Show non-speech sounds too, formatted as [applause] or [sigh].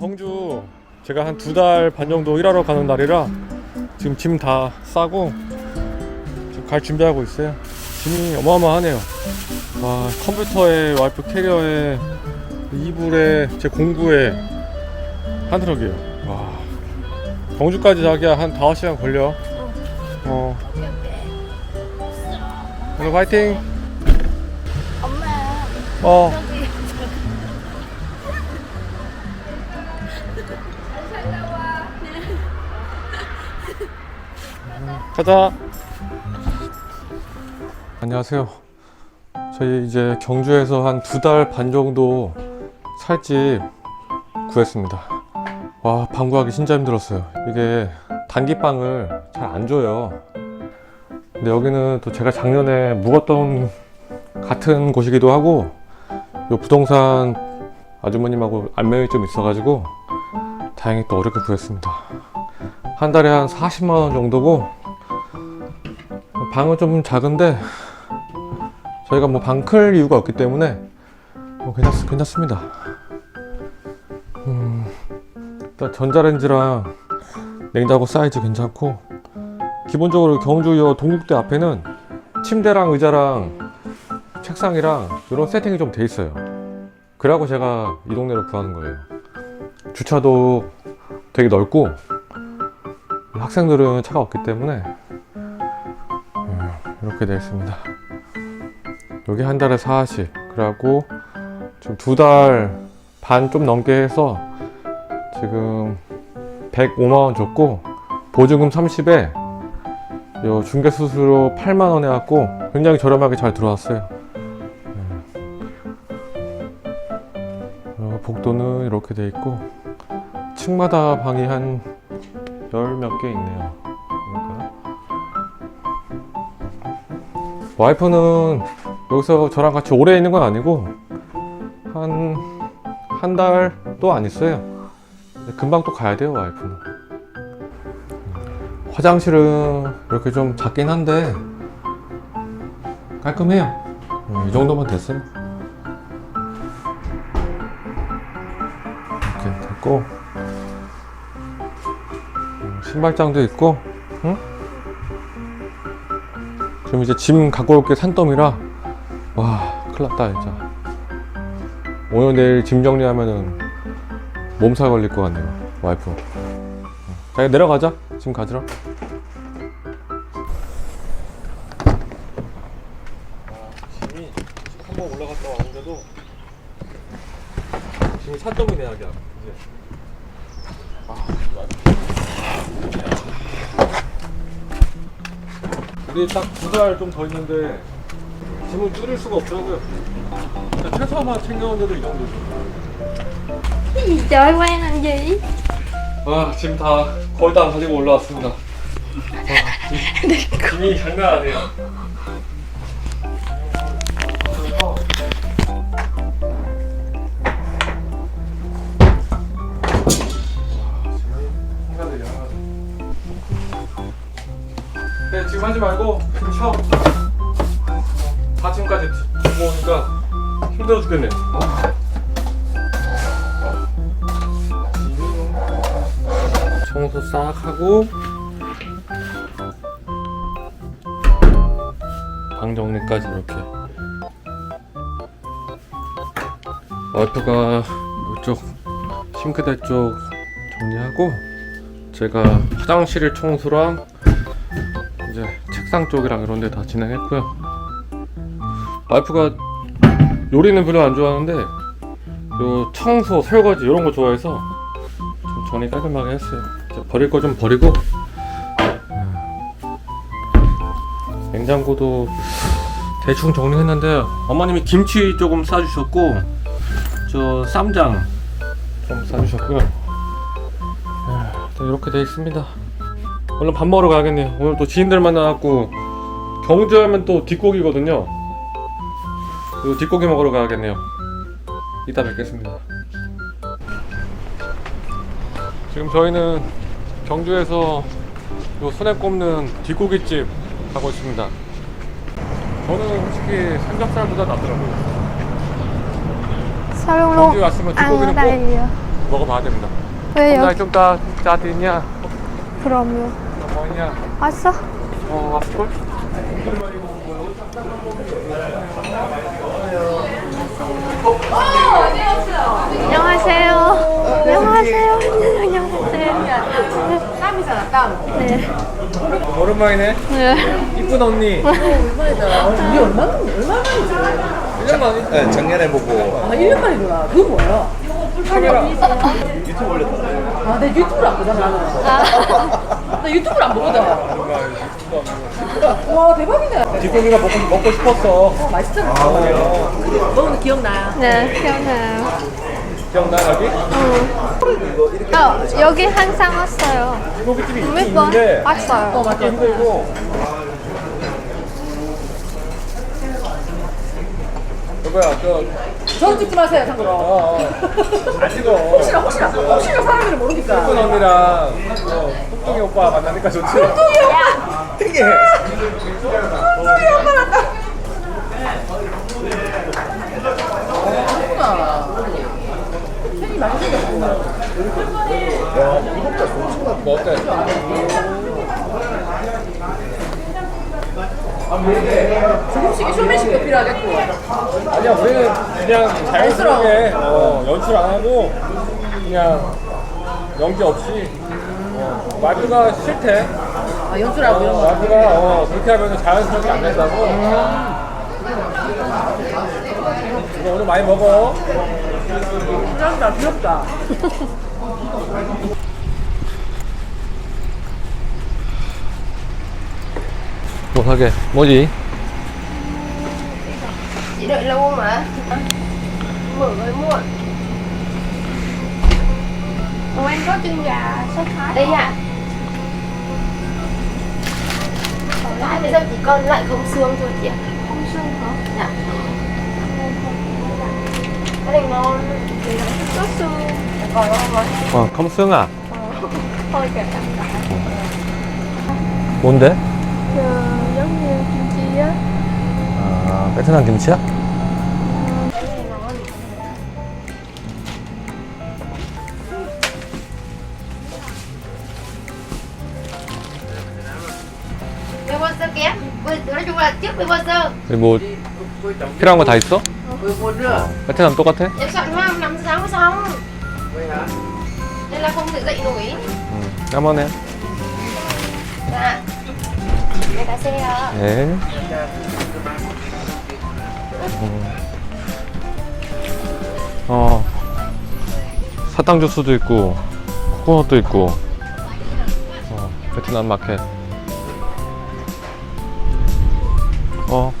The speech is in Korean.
경주 제가 한 두 달 반 정도 일하러 가는 날이라 지금 짐 다 싸고 지금 갈 준비하고 있어요. 짐이 어마어마하네요. 와 컴퓨터에 와이프 캐리어에 이불에 제 공구에 한 트럭이에요. 와 경주까지 자기야 한 5시간 걸려. 어. 오늘 화이팅. 엄마 어. 가자. 안녕하세요. 저희 이제 경주에서 한 두 달 반 정도 살집 구했습니다. 와, 방 구하기 진짜 힘들었어요. 이게 단기방을 잘 안 줘요. 근데 여기는 또 제가 작년에 묵었던 같은 곳이기도 하고, 요 부동산 아주머님하고 안면이 좀 있어가지고, 다행히 또 어렵게 구했습니다. 한 달에 한 40만 원 정도고 방은 좀 작은데 저희가 뭐 방 클 이유가 없기 때문에 뭐 괜찮, 괜찮습니다. 음, 일단 전자레인지랑 냉장고 사이즈 괜찮고 기본적으로 경주역 동국대 앞에는 침대랑 의자랑 책상이랑 이런 세팅이 좀 돼 있어요. 그러고 제가 이 동네로 구하는 거예요. 주차도 되게 넓고 학생들은 차가 없기 때문에 음, 이렇게 되어 있습니다. 여기 한 달에 40, 그리고 지금 두 달 반 좀 넘게 해서 지금 105만 원 줬고 보증금 30에 요 중개 수수료 8만 원 해갖고 굉장히 저렴하게 잘 들어왔어요. 어, 복도는 이렇게 돼 있고 층마다 방이 한 열 몇 개 있네요. 그러니까. 와이프는 여기서 저랑 같이 오래 있는 건 아니고 한 한 달도 안 있어요. 금방 또 가야 돼요 와이프는. 화장실은 이렇게 좀 작긴 한데 깔끔해요. 음, 이 정도면 됐어요. 이렇게 됐고 신발장도 있고, 응? 지금 이제 짐 갖고 올 게 산더미라, 와, 큰일 났다, 진짜. 오늘 내일 짐 정리하면은 몸살 걸릴 것 같네요, 와이프. 응. 자, 내려가자. 짐 가지러. 짐이 한번 올라갔다 왔는데도 짐이 산더미 내야기야 이제. 우리 딱 두 달 좀 더 있는데 짐은 줄일 수가 없더라고요. 그러니까 최소한만 챙겨온데도 이 정도죠. trời làm gì 아, 짐다 거의 다 가지고 올라왔습니다. 와, 짐- [laughs] 짐이 장난 아니에요. 말고 좀 쉬어. 4층까지 두고 오니까 힘들어 죽겠네. 청소 싹 하고 방 정리까지 이렇게 와이프가 이쪽 싱크대 쪽 정리하고 제가 화장실 청소랑 이제 책상 쪽이랑 이런 데 다 진행했고요 와이프가 요리는 별로 안 좋아하는데 요 청소, 설거지 이런 거 좋아해서 좀 전이 깔끔하게 했어요. 버릴 거 좀 버리고 음. 냉장고도 대충 정리했는데 어머님이 김치 조금 싸주셨고 저 쌈장 좀 싸주셨고요. 아, 네, 이렇게 돼 있습니다. 얼른 밥 먹으러 가야겠네요. 오늘 또 지인들 만나갖고 경주하면 또 뒷고기거든요. 이 뒷고기 먹으러 가야겠네요. 이따 뵙겠습니다. 지금 저희는 경주에서 요 손에 꼽는 뒷고기집 가고 있습니다. 저는 솔직히 삼겹살보다 낫더라고요. luôn 경주 왔으면 뒷고기는 꼭 먹어봐야 됩니다. 왜요? 나좀 따, 짜디냐? 그럼요. 뭐냐? 왔어? 어, 아플? 안녕하세요. 안녕하세요. 안녕하세요. 땀이잖아 땀. 네. 오랜만이네. 네. 이쁜 언니. 얼마나 우리 얼마 얼마 만이지? 1년 만에 네, 작년에 보고 아 1년 만이구나. 그거 뭐야? 카메라. 유튜브 올렸던데. 아내 유튜브를 안 보잖아 나는. 나 유튜브를 안 보거든. 와 대박이네. 뒷고기가 먹고, 먹고 싶었어. 어, 맛있잖아. 먹는 거 기억나요? 네, 기억나요. 기억나, 여기? 어, 여기 항상 왔어요. 뒷고기집이 있긴 몇 번? 있는데 왔어요. 찾기 힘들고. 여보야, 저, 저는 찍지 마세요 참고로. 어, 어. 안 찍어. 혹시나 혹시나 혹시나 사람들이 모르니까. 이쁜 언니랑 어, 뚱뚱이 오빠 만나니까 좋지. 뚱뚱이야? 되게. 팬이 많이 생겼어. 뭐 어때? 조금씩 쇼맨십도 필요하겠고. 아니야, 우리는 그냥 자연스럽게 어, 연출 안 하고 그냥 연기 없이 어, 마주가 싫대. 아 연출하고 이런 거. 마주가 어, 그렇게 하면 자연스럽게 안 된다고. 이거 오늘 많이 먹어. 귀엽다 귀엽다. [laughs] 뭐 하게? 뭐지? Chị đợi lâu. Mở mới muộn. Ồ, em có chân gà sốt thái. Đây ạ. Tại bây giờ chỉ còn lại không xương thôi chị ạ. Không xương hả? Dạ. Cái này ngon. Thì nó sốt xương. Còn ngon quá. 어, 컴승아. Thôi kìa. 뭔데? Ờ, giống như kim chi á. 아, 베트남 김치야? Bê bơ sơ. 뭐 필요한 거 다 있어? 뭐 nữa? 베트남 똑같아? Em soạn hoang 5 giờ sáng mới xong. Nên là không thể dậy nổi. 응. 까만해. Cả xe ạ. 네. 어. 어. 사탕 주스도 있고 코코넛도 있고 어, 베트남 마켓 어